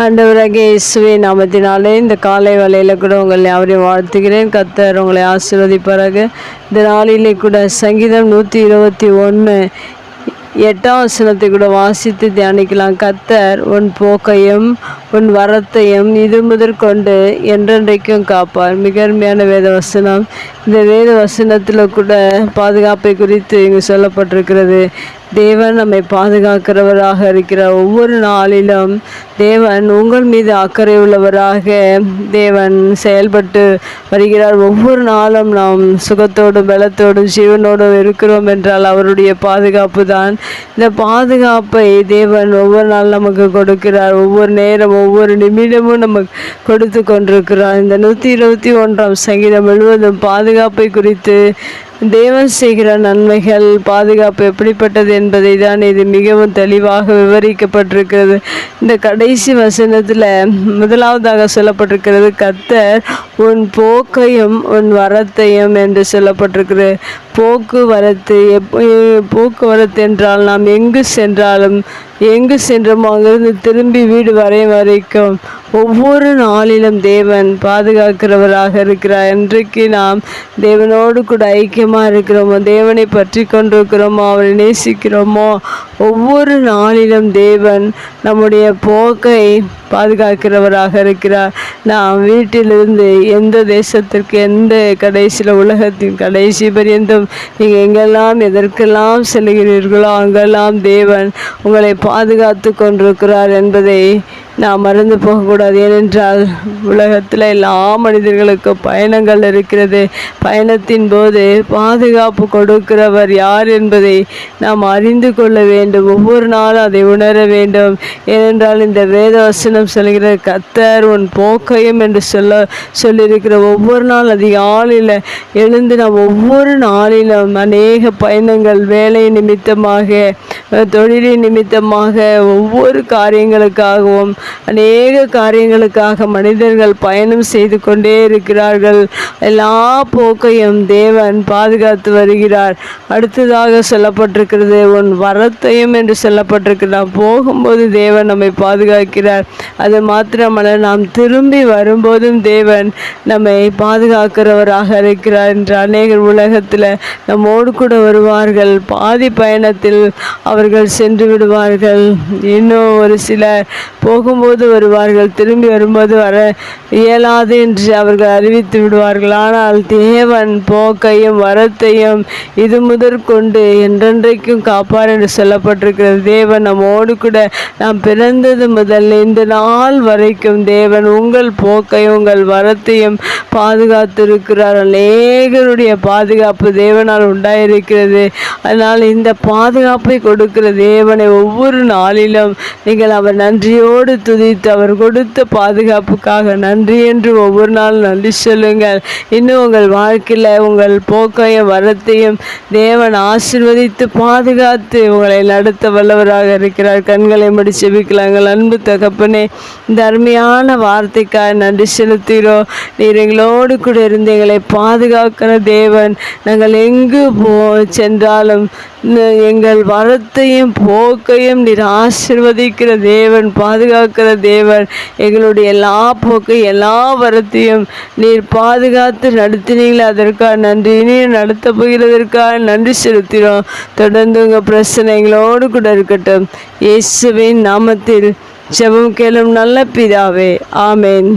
ஆண்டவராக இயேசுவே நாமத்தினாலே இந்த காலை வேலையில் கூட உங்களை யாரையும் வாழ்த்துகிறேன். கத்தர் உங்களை ஆசீர்வதிப்பாராக. இந்த நாளிலே கூட சங்கீதம் நூற்றி இருபத்தி ஒன்று எட்டாம் வசனத்தை கூட வாசித்து தியானிக்கலாம். கத்தர் உன் போக்கையும் உன் வரத்தையும் இது முதற்கொண்டு என்றென்றைக்கும் காப்பார். மிக அருமையான வேத வசனம் இந்த வேத வசனத்தில் கூட பாதுகாப்பை குறித்து இங்கு சொல்லப்பட்டிருக்கிறது. தேவன் நம்மை பாதுகாக்கிறவராக இருக்கிறார் ஒவ்வொரு நாளிலும் தேவன் உங்கள் மீது அக்கறை உள்ளவராக தேவன் செயல்பட்டு வருகிறார். ஒவ்வொரு நாளும் நாம் சுகத்தோடும் பலத்தோடும் ஜீவனோடும் இருக்கிறோம் என்றால் அவருடைய பாதுகாப்பு தான். இந்த பாதுகாப்பை தேவன் ஒவ்வொரு நாள் நமக்கு கொடுக்கிறார். ஒவ்வொரு நேரம் ஒவ்வொரு நிமிடமும் நமக்கு கொடுத்து கொண்டிருக்கிறார் இந்த நூற்றி இருபத்தி ஒன்றாம் சங்கீதம் முழுவதும் பாதுகாப்பை குறித்து தேவன் செய்கிற நன்மைகள் பாதுகாப்பு எப்படிப்பட்டது என்பதை தான் இது மிகவும் தெளிவாக விவரிக்கப்பட்டிருக்கிறது. இந்த கடைசி வசனத்தில் முதலாவதாக சொல்லப்பட்டிருக்கிறது கத்தர் உன் போக்கையும் உன் வரத்தையும் என்று சொல்லப்பட்டிருக்கிறது. போக்குவரத்து எப் போக்குவரத்து என்றால் நாம் எங்கு சென்றாலும் எங்கு சென்றோமோ அங்கிருந்து திரும்பி வீடு வரையும் வரைக்கும் ஒவ்வொரு நாளிலும் தேவன் பாதுகாக்கிறவராக இருக்கிறார். இன்றைக்கு நாம் தேவனோடு கூட ஐக்கியமாக இருக்கிறோமோ தேவனை பற்றி கொண்டிருக்கிறோமோ அவரை நேசிக்கிறோமோ ஒவ்வொரு நாளிலும் தேவன் நம்முடைய போக்கை பாதுகாக்கிறவராக இருக்கிறார். நாம் வீட்டிலிருந்து எந்த தேசத்திற்கு எந்த கடைசியில் உலகத்தின் கடைசி பரியந்தம் நீங்கள் எங்கெல்லாம் எதற்கெல்லாம் செல்கிறீர்களோ அங்கெல்லாம் தேவன் உங்களை பாதுகாத்து கொண்டிருக்கிறார் என்பதை நாம் மறந்து போகக்கூடாது. ஏனென்றால் உலகத்தில் எல்லா மனிதர்களுக்கும் பயணங்கள் இருக்கிறது. பயணத்தின் போது பாதுகாப்பு கொடுக்கிறவர் யார் என்பதை நாம் அறிந்து கொள்ள வேண்டும். ஒவ்வொரு நாளும் அதை உணர வேண்டும். ஏனென்றால் இந்த வேத வசனம் சொல்கிற கத்தர் உன் போக்கையும் என்று சொல்ல சொல்லியிருக்கிற ஒவ்வொரு நாள் அதிகாலையில் எழுந்து நாம் ஒவ்வொரு நாளிலும் அநேக பயணங்கள் வேலை நிமித்தமாக தொழிலின் நிமித்தமாக ஒவ்வொரு காரியங்களுக்காகவும் அநேக காரியங்களுக்காக மனிதர்கள் பயணம் செய்து கொண்டே இருக்கிறார்கள். எல்லா போக்கையும் தேவன் பாதுகாத்து வருகிறார். அடுத்ததாக சொல்லப்பட்டிருக்கிறது உன் வரத்தையும் என்று சொல்லப்பட்டிருக்கிறார் போகும்போது தேவன் நம்மை பாதுகாக்கிறார். அது மாத்திரமல்ல நாம் திரும்பி வரும்போதும் தேவன் நம்மை பாதுகாக்கிறவராக இருக்கிறார் என்று அநேகர் உலகத்தில் நம்மோடு கூட வருவார்கள். பாதி பயணத்தில் அவர்கள் சென்று விடுவார்கள். இன்னும் ஒரு சிலர் போகும்போது வருவார்கள் திரும்பி வரும்போது வர இயலாது என்று அவர்கள் அறிவித்து விடுவார்கள். ஆனால் தேவன் போக்கையும் வரத்தையும் இது முதற்கொண்டு என்றென்றைக்கும் காப்பார் என்று சொல்லப்பட்டிருக்கிறது. தேவன் நம்மோடு கூட நாம் பிறந்தது முதல் இந்த நாள் வரைக்கும் தேவன் உங்கள் போக்கையும் உங்கள் வரத்தையும் பாதுகாத்திருக்கிறார். அநேகருடைய பாதுகாப்பு தேவனால் உண்டாயிருக்கிறது. அதனால் இந்த பாதுகாப்பை கொடுக்கிற தேவனை ஒவ்வொரு நாளிலும் நீங்கள் அவர் நன்றியோடு துதித்து அவர் கொடுத்த பாதுகாப்புக்காக நன்றி என்று ஒவ்வொரு நாள் நன்றி சொல்லுங்கள். இன்னும் உங்கள் வாழ்க்கையில் உங்கள் போக்கையும் வரத்தையும் தேவன் ஆசிர்வதித்து பாதுகாத்து உங்களை நடத்த வல்லவராக இருக்கிறார். கண்களை முடி செபிக்கலாங்கள் அன்பு தகப்பனே இந்த அருமையான வார்த்தைக்காக நன்றி செலுத்துகிறோம். நீர் எங்களோடு கூட இருந்து எங்களை பாதுகாக்கிற தேவன் நாங்கள் எங்கு போ சென்றாலும் எங்கள் வரத்தையும் போக்கையும் நீர் ஆசிர்வதிக்கிற தேவன் பாதுகாக்க இருக்கிற தேவன் எங்களுடைய எல்லா போக்கு எல்லா வரத்தையும் நீர் பாதுகாத்து நடத்தினீங்களே அதற்காக நன்றி. இனியும் நடத்த போகிறதற்காக நன்றி செலுத்தினோம் தொடர்ந்து உங்கள் பிரச்சனை எங்களோடு கூட இருக்கட்டும். இயேசுவின் நாமத்தில் ஜெபம் கேளும் நல்ல பிதாவே. ஆமேன்.